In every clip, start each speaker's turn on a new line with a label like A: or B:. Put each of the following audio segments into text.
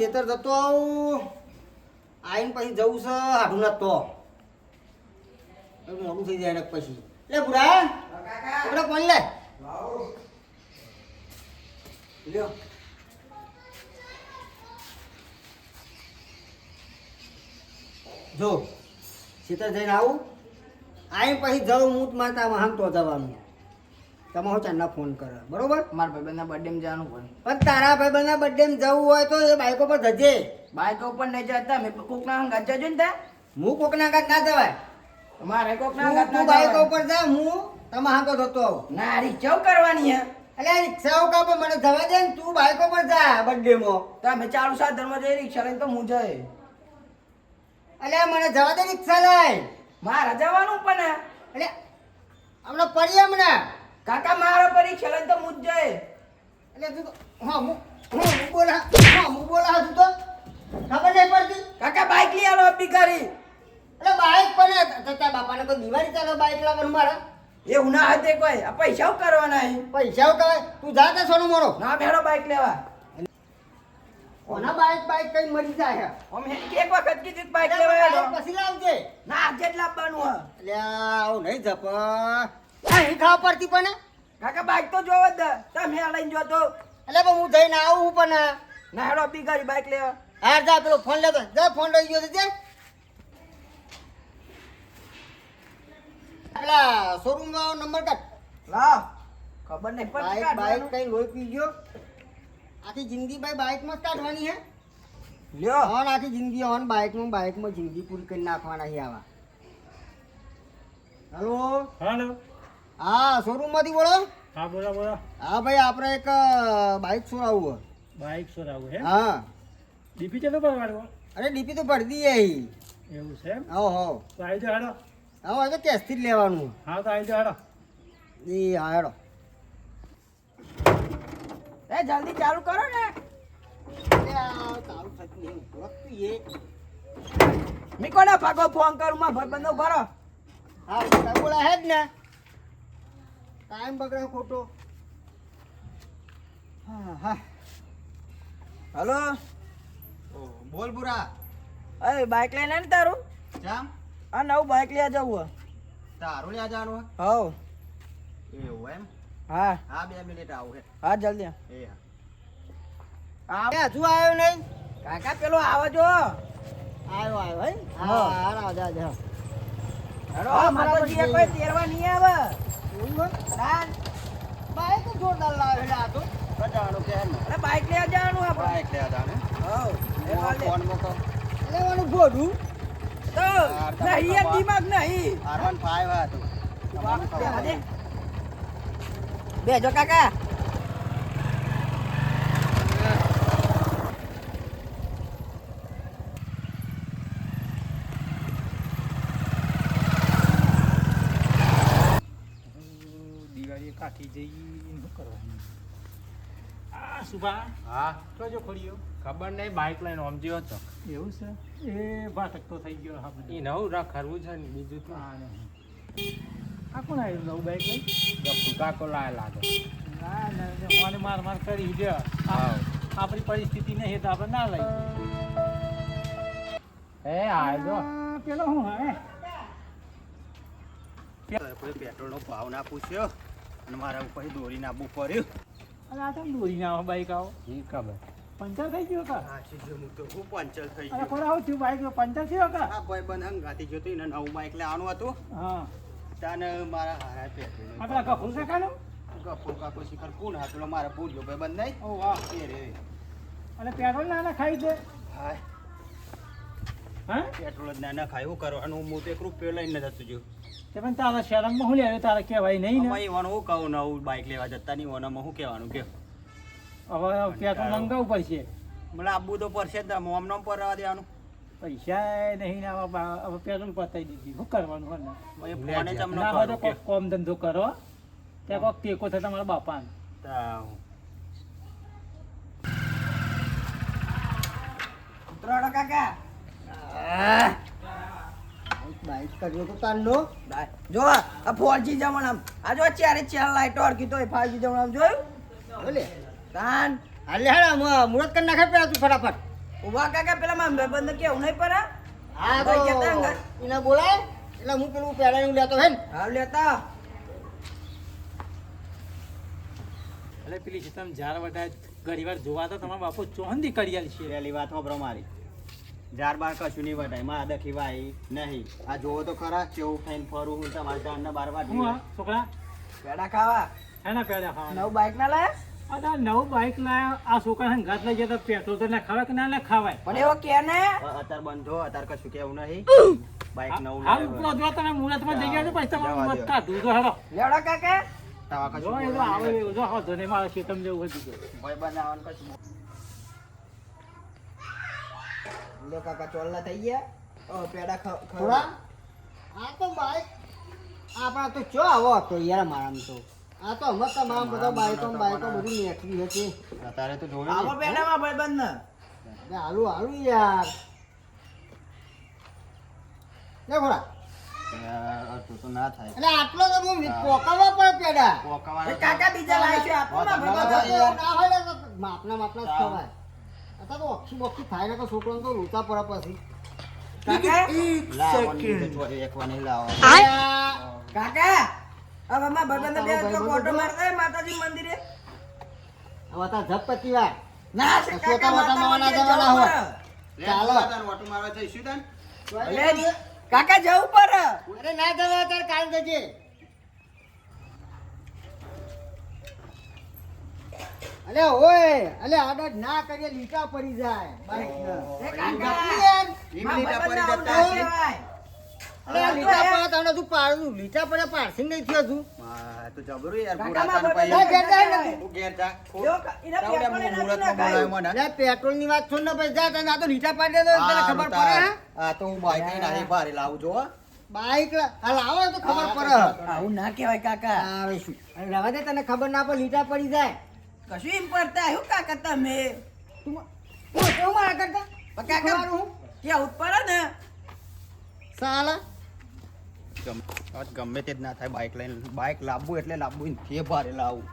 A: ખેતર જતો આવું. આવીને પછી જવું છે હાડું નતો મોડું થઈ જાય પછી. લે બુડા આપણે કોણ લે? લ્યો. જો ખેતર જઈને આવું. આવીને પછી જવું હું મારતા વાહન તો જવાનું. તમે હું ચાંદા ફોન કરે. બરોબર?
B: મારા ભાઈબંધના બર્થડે જવાનું પણ
A: પણ તારા ભાઈબંધના બર્થડે જવું હોય તો એ બાઈકો પર જજે.
B: બાઈકો પર નહીં જતા મેં કોકના હંગાત જજો ને ત્યાં.
A: હું કોકના ગાત ના જવાય.
B: મારે કોકના હંગાત
A: તું બાઈકો પર જા હું તમે હાંકો થતો આવું.
B: ના રિક્ષાઓ કરવાની હે?
A: એટલે રિક્ષાઓ કાપો? મને જવા દે ને તું બાઈકો પર જા બર્થડે માં.
B: તો અમે ચાલુ ધર્મ જઈ રિક્ષા લઈને તો હું જઈ
A: એટલે મને જવા દે રિક્ષા લઈ
B: મારે જવાનું પણ
A: એટલે હમણાં પડી હમણાં
B: કાકા મારા પડી રિક્ષા તો હું જ
A: એટલે તું તો હા હું હું બોલા હા હું બોલા તું તો. ખબર નહીં પડતી?
B: કાકા બાઈક લઈ અપી કરી
A: એટલે બાઇક પર તારા બાપાને કોઈ દિવાળી ચાલો બાઈક લાવવાનું મારા?
B: એવું ના હતે કોઈ. આ પૈસા કરવાના
A: પૈસા કહેવાય તું જા તા સોનું મોરો
B: ના મેળો બાઇક લેવા.
A: કોના બાઈક બાઈક કઈ મરી જાય
B: અમે એક વખત કીધી બાઈક
A: એટલે
B: લેવા
A: બાઈક
B: આલો.
A: પછી લાવજે.
B: ના આજે જ લાવવાનું હે
A: એટલે આવું નહીં જપ અહીં ખાવા પડતી પણ.
B: કાકા બાઈક તો જોવો જ તમે લઈને જો તો.
A: એટલે પણ હું જઈને આવું પણ.
B: ના હેડો બાઈક લેવા.
A: હાર જા પેલો ફોન લેતો. જા ફોન લઈ ગયો જે. પેલા શોરૂમ વાળો નંબર કાઢ.
B: લા ખબર નહીં પણ
A: બાઈક કઈ લોહી પી ગયો? આખી જિંદગી ભાઈ બાઇકમાં જ કાઢવાની હે?
B: લ્યો.
A: ઓન આખી જિંદગી ઓન બાઈકમાં બાઈકમાં જિંદગી પૂરી કરી નાખવાના છે આવા. હલો?
C: હાલો.
A: હા શોરૂમમાંથી બોલો.
C: હા બોલો બોલો.
A: હા ભાઈ આપણે એક બાઇક બાઈક છોડાવવું
C: બાઈક સોરાવું હે
A: હે? હા.
C: ડીપી ચાલો પરવાડવો
A: અરે ડીપી તો ભરી દઈએ
C: એવું છે એમ?
A: હો હો.
C: તો આવી જાડો હાડો
A: હા હવે તો કેસથી જ લેવાનું.
C: હા તો આવી જાડો હાડો
A: એ હા હેડો.
B: જલ્દી ચાલુ કરો ને.
A: તારું થતું નહીં. એ.
B: ભાગો ફોન કરું માં ભાઈબંધો ભરો.
A: હા બોલા હે જ ને. ટાઈમ બગડે ખોટો. હા હા.
B: હલો?
A: બોલ બુરા.
B: અરે બાઈક લઈને ને તારું?
A: જામ.
B: આ નવું બાઈક લઈ જવું
A: તારું લ્યા જવાનું
B: હવ.
A: એવું એમ?
B: હા.
A: હા બે મિનિટ આવું હે.
B: હા જલ્દી
A: એ હા.
B: આ
A: હજુ આવ્યો નહીં
B: કાકા પેલો આવો જો.
A: આવ્યો આવ્યો હે
B: હા.
A: હા હા જા જા.
B: હેડો મારા જીએ કોઈ તેરવા નહીં આવે.
A: હોય?
B: ના
A: બાઈક જોરદાર લાવે આ તો. બજાવાનું કે
B: અરે બાઈક લે જવાનું આપણે.
A: બાઈક લે જાણે
B: હવ એ વાલે.
A: ફોન મોકો? લેવાનું ગોડું
B: તો નહીં યાર દિમાગ નહીં.
A: તમારું.
B: બેજો કાકા.
C: દિવાળી કાઠી જઈ શું કરવાનું. આ સુભા
D: હા?
C: તો જો
D: ખબર નહીં બાઇક લઈને સમજ્યો હતો.
C: એવું છે? એ ભાટકતો થઈ ગયો હા બધું.
D: એ નવું રાખવું છે ને બીજું તો
C: હા. આ કોણ આવ્યું નવું બાઈક લઈ?
D: ગપ્પુ કાકો લાય લાગે.
C: ના ના ના, મને માર માર કરી દે આપણી પરિસ્થિતિ ને હેત આપણે ના લઈ
D: એ આજો
C: આ પેલો હું હે
A: કોઈ પેટ્રોલનો ભાવ ના પૂછ્યો અને મારા ઉપર દોરી નાખવું પડ્યું
C: અને આ તો દોરી ના બાઈક આવો.
D: ઈ ખબર.
C: પંચર થઈ ગયો કા?
A: હા છે હું તો હું પંચર થઈ ગયો.
C: કોણ આવું થયું? બાઈક પંચર થયો કા?
A: હા ભાઈ બંધ હંગાતી ગયો તો એને નવું બાઈક લેવાનું હતું.
C: હા.
A: તાને મારા હારા પેટ્રોલ
C: આપણા કપૂર કાકાનું
A: ગપ્પો કાકો શિખર કોણ હતો મારા પૂછ્યો ભાઈ બંધ નહીં
C: ઓ વાહ.
A: એ રે.
C: અને પેટ્રોલ ના ના ખાઈ દે?
A: હા
C: હા?
A: પેટ્રોલ જ ના ના ખાય. એવું કરવાનું હું તો એક રૂપિયો લઈને જતો જો
C: તે પણ તારા શહેરમાં હું લેવું? તારે કહેવાય નહીં ને.
A: એવાનું હું કહું નવું બાઈક લેવા જતા નહીં. ઓનામાં શું કહેવાનું? કે
C: હવે પેટ્રોલ મંગાવવું પડશે.
A: મને આબુ તો પડશે જ નામ પર રહેવા દેવાનું.
C: પૈસા નહીં ને હવે બા- હવે પેટ્રોલ પતાવી દીધી. શું કરવાનું હોય ને?
A: એ ફોને જ
C: ના હોય તો કોમ ધંધો કરો. ત્યાં કોક ટેકો થાય તમારા બાપાને.
B: ઉતરાડો કાકા.
A: બાઈક બાઈક કર્યો તો તારનો
B: જો આ ફોરજી જમણ આમ. આ જો ચારે ચાર લાઈટો અડકી તો ફાઈવજી જમણ આમ જોયું?
A: બોલે
B: તાન.
A: હાલે આમ મુરત કરી નાખે પેલા તું ફટાફટ.
B: ઊભા કાકા પેલા મારા ભાઈબંધને કેવું? નહીં પરા
A: હા તો. એને બોલાય. એટલે હું પેલું પેલા હું લેતો હે ને.
B: હાલ લેતા.
C: એટલે પેલી છે તમે જાર વટા ઘણી વાર જોવા તો તમારા બાપુ ચોહંદી કડિયાલ છે.
E: રેલી વાત હોભળો મારી જાર બાર કશું નહીં વટાયમાં દખી ભાઈ નહીં. આ જોવો તો ખરા કેવું ખાઈને ફરું હું તમારા જાનના બાર
C: હું છોકરા?
B: પેડા ખાવા?
C: એના પેડા ખાવા
B: નવ બાઈક ના લાયા?
C: અરે નવું બાઇક ના આ છોકરા ઘાત લઈ જતો પેટ્રોલ તો ના ખાવાય કે ના ના ખાવાય
B: પણ એવો કે ને?
E: અત્યારે બંધો અત્યારે કશું કેવું નહીં. બાઈક નવું
C: હાલ
E: લાવ્યો.
C: ઉપરો જો તમે મુહૂર્તમાં જઈ ગયા છો પછી તમારું મત કા તો હરો
B: લેડો કાકા.
E: તાવા કશું
C: જો એવો આવે એવો જો હા ધને મારા ખેતમ જેવું હતું.
E: ભાઈ બનાવવાનું કશું
B: લે કાકા ચોલ્લા થઈ ગયા? ઓ પેડા ખા
A: થોડા? આ તો બાઈક આપણા તો ચો આવો હતો યાર મારામાં તો. આ તો હમણાં તમામ બધા બાઈકો બાઈકો બધું નીકળી હતી
E: અત્યારે તો જોયું
B: આવો
E: ને.
B: પેડામાં ભાઈબંધ ને
A: હાલું હાલું યાર. લે ભોળા
E: યાર, તો ના થાય.
A: એટલે આટલો તો હું પોકાવવા પડે પેડા.
E: પોકાવાના
B: એ કાકા બીજા લાવી છે આપો માં
E: હા,
A: બધા
B: ભાઈબંધ
A: તો એવું ના હોય ને તો માપના માપના જ ખવાય. અત્યારે તો ઓછી ને તો છોકરાને તો લૂંટા પડે પછી.
B: કાકા? હવે માં ભાઈબંધ બે તો ફોટો મારતા માતાજી મંદિરે.
A: હવે તાર ઝપપતિ વાર.
B: ના
A: છોટા મોટા માવાના જવાના
B: જવું
A: ચાલો.
E: ઓટો મારવા જઈશું તાન.
B: કાકા જવું પડે.
A: અરે ના જવા તાર કાલ જજે. અલે ઓય અલે આડત ના કરીએ લીટા પડી જાય. બાઈક
B: કાકા. ના
A: લીટા પડે પેટ્રોલની વાત છોડ ને પછી જા તને આ તો લીટા પાડી દે ખબર પડે હે?
E: તો હું બાઈક લઈને આહી ભારે લાવું જો
A: બાઈક આ લાવો તો ખબર પડે.
B: આવું ના કહેવાય કાકા.
A: આવે શું? રવા દે તને ખબર ના પડે લીટા પડી જાય.
B: કશું એમ પડતા આવ્યું કાકા તમે?
A: તું મારા કરતા?
B: કાકા
A: મારું હું?
B: ક્યાં પડે ને.
A: સાલા
E: આજ ગમે તે જ ના થાય બાઇક લઈને. બાઇક લાવવું એટલે લાવવું તે ભારે લાવું.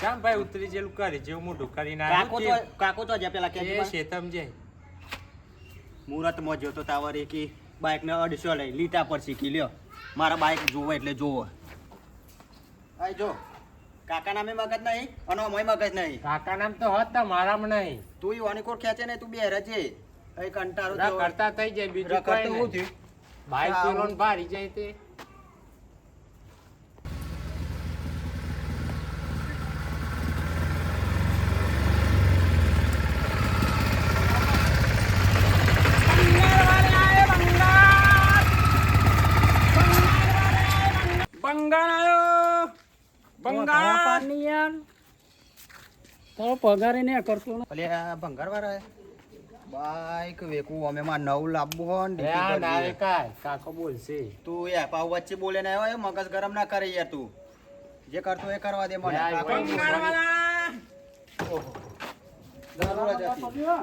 D: ચામ ભાઈ ઉતરી જેલું કરી જેવું મોઢું કરીને
E: કાકો તો કાકો તો જે પેલા
D: તે-
E: કે
D: શેતમ જાય
E: મુહૂર્તમાં જોતો તાવર કે બાઈકને અડસો લઈ લીટા પર શીખી લ્યો. મારા બાઇક જોવો એટલે જોવો. આય જો. કાકા નામે મગજ નહીં અને અમય મગજ નહીં.
D: કાકા નામ તો હોત તો મારામાં નહીં.
E: તું ઈ કોર ખેંચે ને તું બે રજે. એ કંટાળો
D: કરતા થઈ જાય બીજું
E: હું
D: નહીં.
E: થયું
D: બાઈક
E: આવું.
D: ભારી જાય તે બંગાળ આવ્યો બંગાળ
C: તારો પગાર ને કરતો ને
E: અલે આ ભંગારવાળા બાઈક વેકું અમે માં નવું લાવવું હો ને
D: રે આ
E: ડીપી
D: નાવે
E: ભરીએ.
D: કાય કાકો બોલશે.
E: તું યાર પાવ વચ્ચે બોલે ને આવ્યો મગજ ગરમ ના કરે યાર તું. જે કરતો એ કરવા દે મને.
D: લે આ
E: ઓહો. જરૂર જ હતી.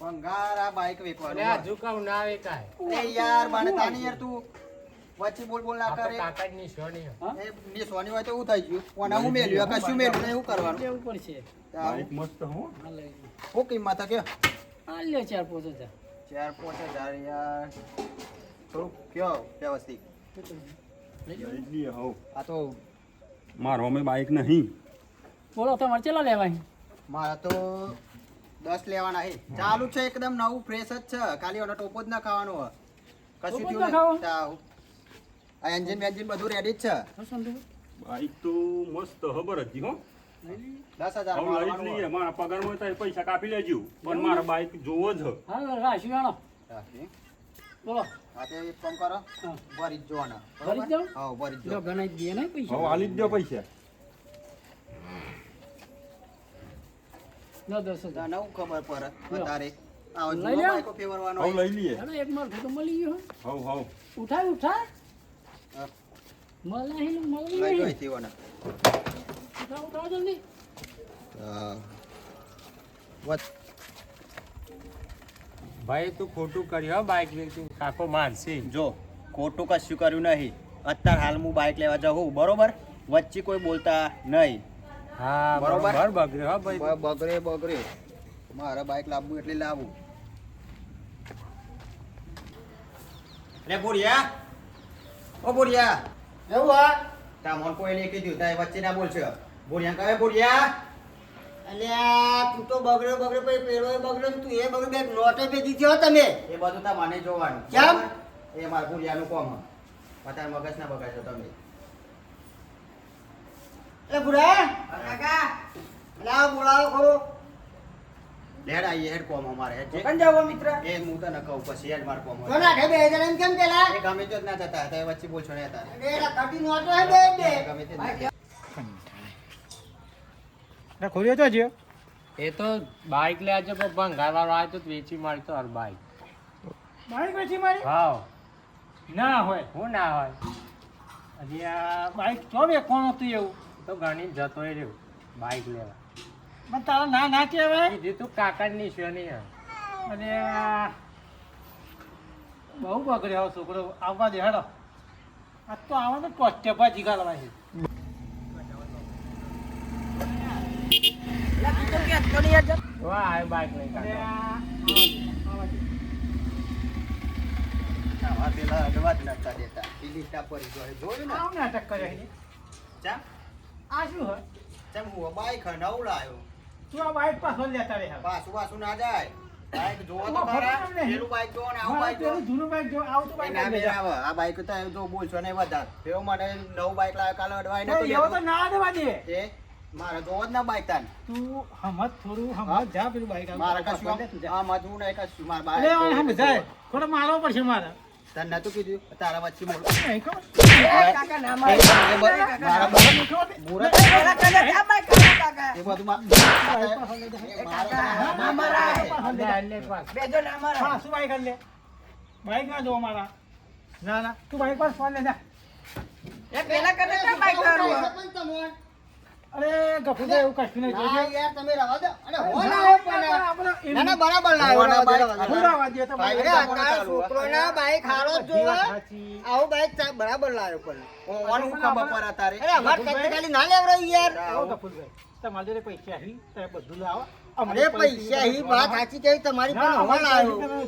E: ભંગાર આ બાઈક વેકવાનું
D: આ
E: હો.
D: ના આવે કાય
E: યાર બાને તાની યાર તું. વચ્ચે બોલ બોલ ના કરે.
D: કાકા ની સોની
E: એ સોની હોય તો એવું થઈ ગયું. કોને હું મેલ્યું? કશું મેલ્યું નહીં એવું કરવાનું.
C: એવું પડશે
E: તારું.
D: મસ્ત હું.
C: હું
E: કિંમત કે?
C: હા લ્યો ચાર પાંચ હજાર.
E: ચાર પાંચ હજાર યાર. થોડું કયો વ્યવસ્થિત. આ તો
F: મારો અમે બાઈક નહીં.
C: બોલો તમારે ચેલા લેવાય?
E: મારા તો દસ લેવાના છે. ચાલુ છે એકદમ નવું ફ્રેશ જ છે. ખાલી ઓનો ટોપો જ ના ખાવાનો હોય. કશું થયું. આ એન્જિન બેન્જિન બધું રેડી જ છે.
F: બાઈક તો મસ્ત ખબર હતી હો.
E: દસ હજાર
F: હવે જ લઈએ મારા પગારમાં તો પૈસા કાપી લેજો. પણ મારા બાઈક જોવો જ
C: હા. રાશિ આણો બોલો.
E: હા તે કરો. ભરી જ જોવાના.
C: ભરી જ દઉં?
E: હા ભરી જ
C: લ્યો ગણાઈ દે ને
F: હવે
C: પૈસા
F: આલી જ દો પૈસા.
C: લો દસ હજાર.
E: નવું ખબર પડે. આવો
C: લઈ
E: લે.
F: લઈ લઈએ.
C: એક માર તો મળી ગયો.
F: હવ હવ.
C: ઉઠાય ઉઠાય.
D: ભાઈ તું ખોટું કર્યું બાઇક બાઈક વેચી કાકો મારશે.
E: જો ખોટું કશું કર્યું નહીં. અત્યારે હાલ હું બાઇક લેવા જાઉં બરોબર? વચ્ચે કોઈ બોલતા નહીં.
D: હા
E: બરોબર.
D: બગડે હા ભાઈ.
E: બગડે બગડે. મારે બાઇક લાવવું એટલે લાવું. રે બોરિયા. ઓ બોરિયા.
A: એવું હા?
E: તામોન કોઈ કીધું તારે વચ્ચે ના બોલશો બોરિયા કહે બોરિયા
A: અલ્યા તું તો બગડ્યો બગડ્યો પછી પેલો બગડ્યો તું એ બગડ્યો બે નોટે ભેગી થયો તમે?
E: એ બધું તમારે જોવાનું.
A: કેમ?
E: એ મારા બોરિયાનું કોમ અત્યારે મગજ ના બગાડશો તમે.
A: એટલે ભૂરા?
B: કાકા.
A: લાવ બોલાવો ખરો.
E: લેડ આવીએ હેડ કોમ અમારે હેડ જે
B: કોણ જાવ મિત્ર?
E: એ હું તને કહું પછી હેડ માર કોમ
A: તો ના બે હજાર એમ કેમ પેલા?
E: એ ગમે તો ના થતા હતા એ વચ્ચે બોલ ને હતા.
A: અરે એલા કટી નોટો હે બે બે.
E: ગમે તે ના.
C: ના ખોલ્યો તો જ્યો
D: એ તો બાઇક લે આજે ભંગાર વાળો આવે તો વેચી મારતો હર બાઇક
C: બાઈક વેચી મારી?
D: હા.
C: ના હોય.
D: હું ના હોય?
C: હજી આ બાઈક ચો બે કોણ હતું એવું.
D: તો ગણી જતો રહ્યો બાઇક લેવા.
C: પણ તારા ના ના કહેવાય.
D: કીધું તું કાકાની છે નહીં
C: અને આ બહુ બગડ્યો છોકરો. આવવા દે હેડો. આ તો આવવાનું તો કોસ્ટે ભાજી ગાલવા છે
B: તો નહીં
C: આવા
E: પેલા અડવા જ નતા દેતા. પેલી ટા પર જોઈ જોયું ને?
C: આવું નાટક કરે છે.
E: ચા?
C: આ શું હોય
E: ચમ હું બાઈક નવડાયો
C: તું આ બાઇક પાછો લેતા રહે.
E: પાછું પાછું ના જાય? બાઈક જોવો તો ખરા પેલું બાઈક જોવો ને આવું
C: મારે
E: જોવો.
C: જૂનું બાઈક જો આવું તો
E: એ ના
C: લઈ
E: મેળ
C: જા.
E: આવે આ બાઈક તો એમ તો બોલશો ને વધારે. પેલો માટે નવું બાઈક લાવે કાલે અડવાય
C: તો એવો તો ના દેવા દે.
E: એ? મારે જોવો જ ના બાઈક તાન
C: તું હમત થોડું હમત જા પેલું બાઈક
E: મારે કશું નહીં મારે
C: આને સમજાય થોડો મારવો પડશે મારે.
E: તને નતું કીધું તારા વચ્ચે બોલ
C: નહીં ખબર?
B: કાકા ના મારે.
E: મારા
C: નહીં ખબર?
B: કાકા કાકા.
E: એ બધું
B: કાકા, ના. બેજો.
C: હા, શું બાઈક લે બાઈક ના મારા ના ના તું બાઈક પર ફોન લે જા
B: એ પેલા કરે બાઈક
A: કરું તમોન.
C: અરે ગફુદા એવું કશું નહીં
A: ના યાર તમે રવા દો. અરે હો
C: ના,
A: ના પણ
C: પણ આપણે એમ-
A: ના ના બરાબર લાવ્યો
E: હોના
A: રવા દો,
E: બાઈક
C: તો
A: હારો જ આવું બાઈક બરાબર લાવ્યો પણ.
E: ઓનું ખબર પડે તારે.
A: અરે અમાર ખાલી ના લેવડાવી યાર.
C: આવો. તમારા જોડે પૈસા હી તમે બધું લાવો.
A: અરે પૈસા હી વાત સાચી કહી તમારી પણ હવા
C: પાસે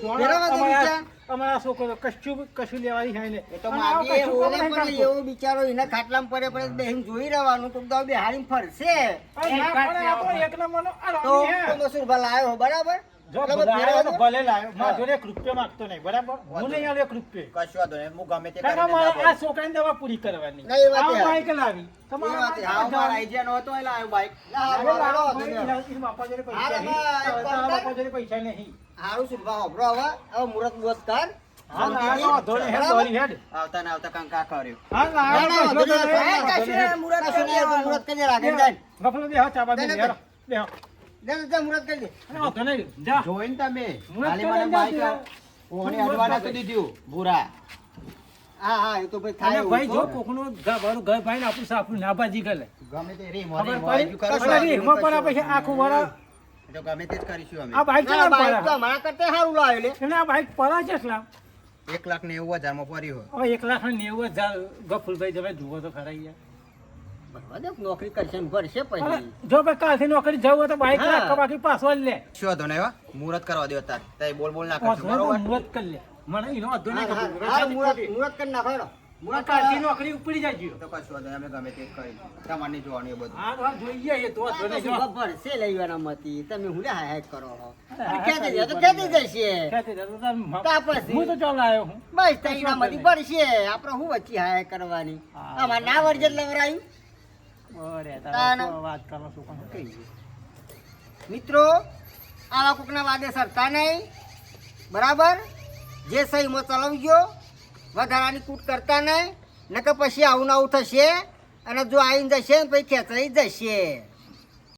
C: અમારા-
A: વિચાર.
C: અમારા છોકરો કશું કશું લેવાની છે
E: ને તો
C: માગે
A: ઓલે પણ એવો બિચારો એના ખાટલામાં પડે પડે બેહીન જોઈ રહેવાનું તો દાવ બેહાડીને ફરશે.
C: તો એક નંબરનો આ
A: તો તો મસૂરભા લાવ્યો બરાબર?
C: જો
A: એટલે
C: બધા
A: ફેરવવા
C: આવ્યો તો
A: દો.
C: ભલે લાવ્યો મારા રૂપિયો માંગતો નહીં બરાબર? હું નહીં આલ્યો રૂપિયો.
E: કશું વાંધો નહીં હું ગમે તે કરીને
C: મારે આ છોકરાની દવા પૂરી કરવાની.
A: ના, એ વાત
C: બાઈક લાવી. તમારા
A: વાત
E: હા મારા આઈડિયા નહોતો એટલે આવ્યો બાઈક.
A: ના,
C: લાવો,
A: બરાબર,
C: ભાઈ,
A: બરાબર.
C: એના બાપા જોડે પૈસા નહીં. બાપા જોડે પૈસા
A: હારું સુરભા હોભળો હવે? હવે મુરત મુરત કર.
E: આવતા ને આવતા કંકા કર્યો.
B: મુરત કરી.
C: ગફલો
A: મુરત કરી દે.
C: જા.
E: જોઈને તમે ખાલી મને બાઈક ઓને
C: મુરત
E: અડવા દીધું ભૂરા.
A: હા હા એ તો ભાઈ થાય
C: ભાઈ જો કોકનું ઘર ઘર ભાઈને આપણું સાફું ના બાજી કરે
E: ગમે તે રીમ
C: ખબર
E: રીમ કરો
C: અને
E: છો.
C: રીંગમાં પણ આખું વરસ
E: તો ગમે તે જ કરીશું અમે.
C: આ બાઈક
A: ના, ના, બાઈક તો અમારા કરતા સારું લાવ્યો લે.
C: આ બાઈક છે
E: એક લાખ ને એવું હજારમાં પડ્યું હોય.
C: એક લાખ ને નેવું હજાર ગફુલભાઈ તમે જુઓ તો ખરા યાર.
A: નોકરી કરશે ભરશે પછી.
C: જો ભાઈ કાલથી નોકરી જવું હોય તો બાઈક
A: હા.
C: બાકી પાછો લે.
E: શું હતો ને એવા મુહૂર્ત કરવા દો તાર તઈ બોલ બોલ બરોબર?
C: મુહૂર્ત કરી લે. મને એનો વાંધો નહીં
A: હા, કરી નાખો હેડો.
C: કાલથી નોકરી ઉપડી જાય
E: તો કશું વાંધો અમે ગમે તે જ તમારે જોવાનું એ બધું.
C: હા હા જોઈએ એ તો વાંધો નહીં,
A: ભરશે લેવાના મતી તમે હું લે હાય કરો
C: હા,
A: જાય તો
C: હા,
A: જશે?
C: ખેંચી જાય તો તમે-
A: તા પછી?
C: હું તો ચાલ આવ્યો હું.
A: બસ તઈના મતી ભરશે આપણે હું વચ્ચે હાય કરવાની. અમાર ના વર્જન લવરાયું
C: વાત કરો શું કોણ કહી
A: મિત્રો આવા કોકના વાદે સરતા નહીં. બરાબર? જે સહીમાં ચલાવજો વધારાની કૂટ કરતા નહીં. નકર પછી આવું ને આવું થશે. અને જો આવીને જશે ને પછી ખેંચાઈ જશે.